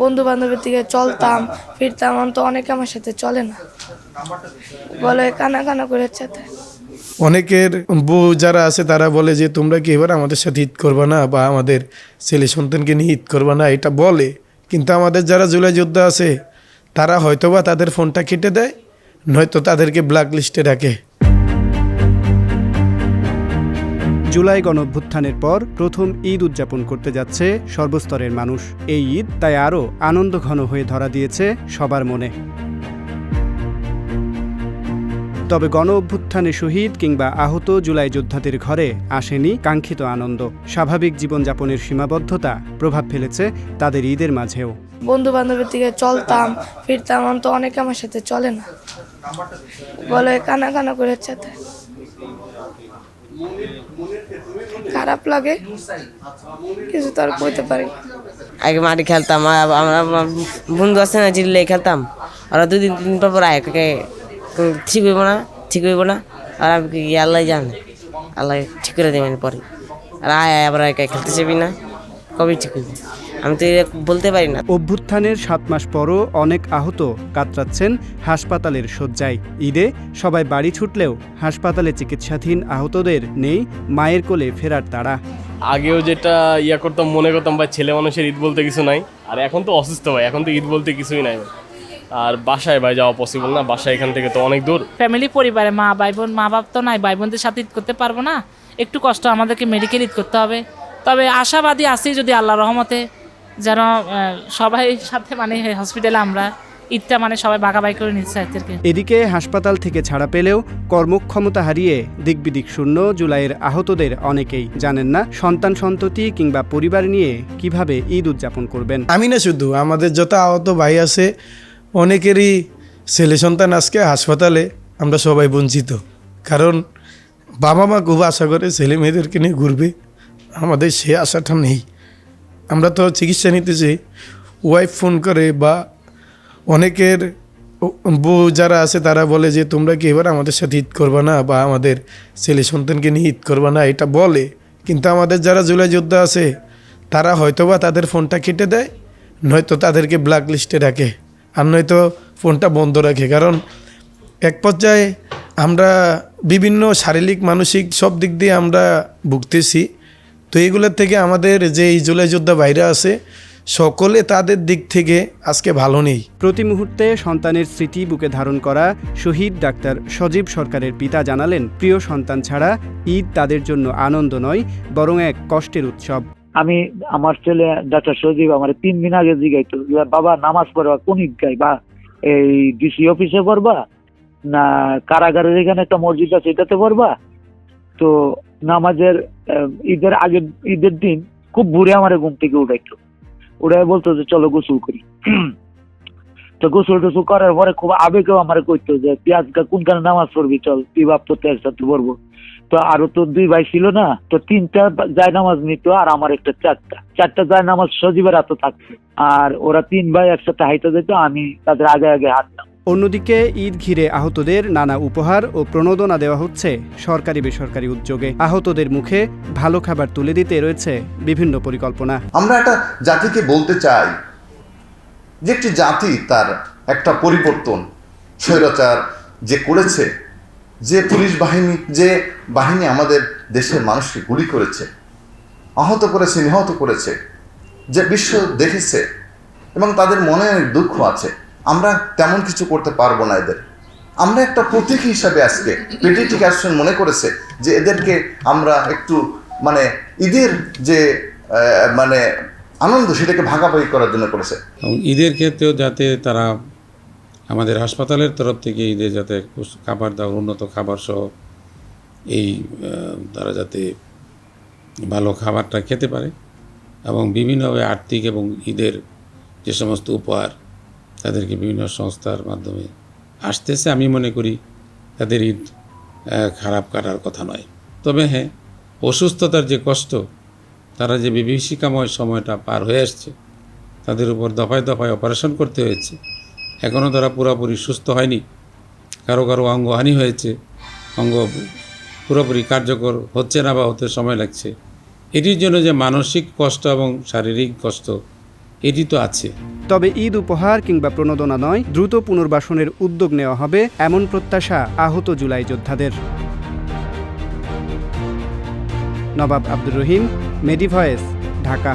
বন্ধু বান্ধবের দিকে চলতাম, ফিরতাম তো অনেকে আমার সাথে চলে না। বলে কানা কানা করে যেতে অনেকের বউ যারা আছে, তারা বলে যে, তোমরা কি এবার আমাদের সাথে ঈদ করবা না বা আমাদের ছেলে সন্তানকে নিয়ে ঈদ করবা না? এটা বলে। কিন্তু আমাদের যারা জুলাই যোদ্ধা আছে, তারা হয়তোবা তাদের ফোনটা কেটে দেয়, নয়তো তাদেরকে ব্ল্যাক লিস্টে রাখে। জুলাই গণঅভ্যুত্থানের পর প্রথম ঈদ উদযাপন করতে যাচ্ছে সর্বস্তরের মানুষ। এই ঈদ তাই আরও আনন্দ ঘন হয়ে ধরা দিয়েছে সবার মনে। তবে গণ অভ্যুত্থানে শহীদ কিংবা আহত জুলাই যোদ্ধাদের ঘরে আসেনি কাঙ্ক্ষিত আনন্দ। স্বাভাবিক জীবনযাপনের সীমাবদ্ধতা প্রভাব ফেলেছে তাদের ঈদের মাঝেও। বন্ধু বান্ধবের দিকে চলতাম, ফিরতাম তো অনেকে আমার সাথে চলে না। বলে কানা কানা করে খারাপ লাগে, কিছু তো আর কইতে পারি। আগে মাটি খেলতাম আমরা বন্ধু আছে না জিরলে খেলতাম। ওরা দুই দিন তিন পর পর আয় ঠিক হইব না, ঠিক হইব না। আর আমি আল্লাহ জানে আল্লাহ ঠিক করে দেবেন পরে। আর আয় আয়, আবার একা খেলতে চাবি না, কবে ঠিক হইব? আমি তো বলতে পারি না। অভ্যুত্থানের সাত মাস পরও অনেক আহত কাতরাচ্ছেন হাসপাতালের শয্যায়। ঈদে সবাই বাড়ি ছুটলেও হাসপাতালে চিকিৎসাধীন আহতদের নেই মায়ের কোলে ফেরার তাড়া। আগেও যেটা ইয়া করতাম মনে করতাম ভাই ছেলে মানুষের ঈদ বলতে কিছু নাই। আর এখন তো অসুস্থ ভাই এখন তো ঈদ বলতে কিছুই নাই আর বাসায় ভাই যাওয়া পসিবল না বাসায় এখান থেকে তো অনেক দূর। ফ্যামিলি পরিবারে মা ভাই বোন মা বাপ তো নাই ভাই বোনদের সাথে ঈদ করতে পারব না। একটু কষ্ট আমাদেরকে মেডিকেল ঈদ করতে হবে। তবে আশাবাদী আছি যদি আল্লাহ রহমতে যেন সবাই সাথে মানে হসপিটালে আমরা ঈদটা মানে সবাই বাগাবাগি করে নিচ্ছে এদেরকে এদিকে হাসপাতাল থেকে ছাড়া পেলেও কর্মক্ষমতা হারিয়ে দিকবিদিক শূন্য জুলাইয়ের আহতদের অনেকেই জানেন না সন্তান সন্ততি কিংবা পরিবার নিয়ে কীভাবে ঈদ উদযাপন করবেন। আমি না শুধু আমাদের যত আহত ভাই আছে অনেকেরই ছেলে সন্তান আজকে হাসপাতালে আমরা সবাই বঞ্চিত। কারণ বাবা মা খুব আশা করে ছেলে মেয়েদেরকে নিয়ে ঘুরবে আমাদের সে আশাটা নেই। আমরা তো চিকিৎসা নিতেছি ওয়াইফ ফোন করে বা অনেকের বউ যারা আছে তারা বলে যে, তোমরা কি এবার আমাদের সাথে ঈদ করবা না বা আমাদের ছেলে সন্তানকে নিয়ে ঈদ করবা না? এটা বলে। কিন্তু আমাদের যারা জুলাই যোদ্ধা আছে, তারা হয়তোবা তাদের ফোনটা কেটে দেয়, নয়তো তাদেরকে ব্ল্যাক লিস্টে রাখে আর নয়তো ফোনটা বন্ধ রাখে। কারণ এক পর্যায়ে আমরা বিভিন্ন শারীরিক, মানসিক সব দিক দিয়ে আমরা ভুগতেছি। তো এগুলোর থেকে আমাদের যে এই জুলাই যোদ্ধা বাইরে আছে সকলে তাদের দিক থেকে আজকে ভালো নেই। প্রতি মুহূর্তে সন্তানের স্মৃতি বুকে ধারণ করা শহীদ ডাক্তার সজীব সরকারের পিতা জানালেন প্রিয় সন্তান ছাড়া ঈদ তাদের জন্য আনন্দ নয় বরং এক কষ্টের উৎসব। আমি আমার ছেলে ডাক্তার সজীব আমার তিন দিন আগে জিগাইতো যে, বাবা নামাজ পড়বা কোন ঈদগায় বা এই ডিসি অফিসে পড়বা? না কারাগারের এখানে একটা মসজিদ আছে এটাতে পড়বা? তো নামাজের ঈদের আগের ঈদের দিন খুব ভোরে আমার ঘুম থেকে উঠাইতো। উঠাই বলতো যে, চলো গোসল করি। তো গোসল টোসল করার পরে খুব আবেগেও আমার কইতো যে তুই আজকে কোনখানে নামাজ পড়বি? চল তুই বাপ তো একসাথে পড়ব। তো আরও তো দুই ভাই ছিল না, তো তিনটা যায় নামাজ নিত আর আমার একটা চারটা। চারটা যায় নামাজ সজীবের হাতে থাকতো। আর ওরা তিন ভাই একসাথে হাইতে যেত আমি তাদের আগে আগে হাঁটতাম। অন্যদিকে ঈদ ঘিরে আহতদের নানা উপহার ও প্রণোদনা দেওয়া হচ্ছে সরকারি বেসরকারি উদ্যোগে। আহতদের মুখে ভালো খাবার তুলে দিতে রয়েছে বিভিন্ন পরিকল্পনা। আমরা একটা জাতিকে বলতে চাই যে একটি জাতি তার একটা পরিবর্তন, স্বৈরাচার যে করেছে, যে পুলিশ বাহিনী, যে বাহিনী আমাদের দেশের মানুষকে গুলি করেছে, আহত করেছে, নিহত করেছে, যে বিশ্ব দেখেছে এবং তাদের মনে অনেক দুঃখ আছে। আমরা তেমন কিছু করতে পারব না এদের। আমরা একটা প্রতীক হিসাবে আজকে পেটিটিক অ্যাকশন মনে করেছে যে এদেরকে আমরা একটু মানে ঈদের যে মানে আনন্দ সেটাকে ভাগাভাগি করার জন্য করেছে। এবং ঈদের ক্ষেত্রেও যাতে তারা আমাদের হাসপাতালের তরফ থেকে ঈদের যাতে খাবার দাবার উন্নত খাবার সহ এই তারা যাতে ভালো খাবারটা খেতে পারে এবং বিভিন্নভাবে আর্থিক এবং ঈদের যে সমস্ত উপহার তাদেরকে বিভিন্ন সংস্থার মাধ্যমে আসতেছে। আমি মনে করি তাদের ঈদ খারাপ কাটার কথা নয়। তবে হ্যাঁ অসুস্থতার যে কষ্ট, তারা যে বিভীষিকাময় সময়টা পার হয়ে আসছে, তাদের উপর দফায় দফায় অপারেশন করতে হয়েছে। এখনও তারা পুরোপুরি সুস্থ হয়নি। কারও কারও অঙ্গহানি হয়েছে, অঙ্গ পুরোপুরি কার্যকর হচ্ছে না বা হতে সময় লাগছে। এটির জন্য যে মানসিক কষ্ট এবং শারীরিক কষ্ট এটি তো আছে। তবে ঈদ উপহার কিংবা প্রণোদনা নয় দ্রুত পুনর্বাসনের উদ্যোগ নেওয়া হবে এমন প্রত্যাশা আহত জুলাই যোদ্ধাদের। নবাব আব্দুর রহিম, মেডিভয়েস, ঢাকা।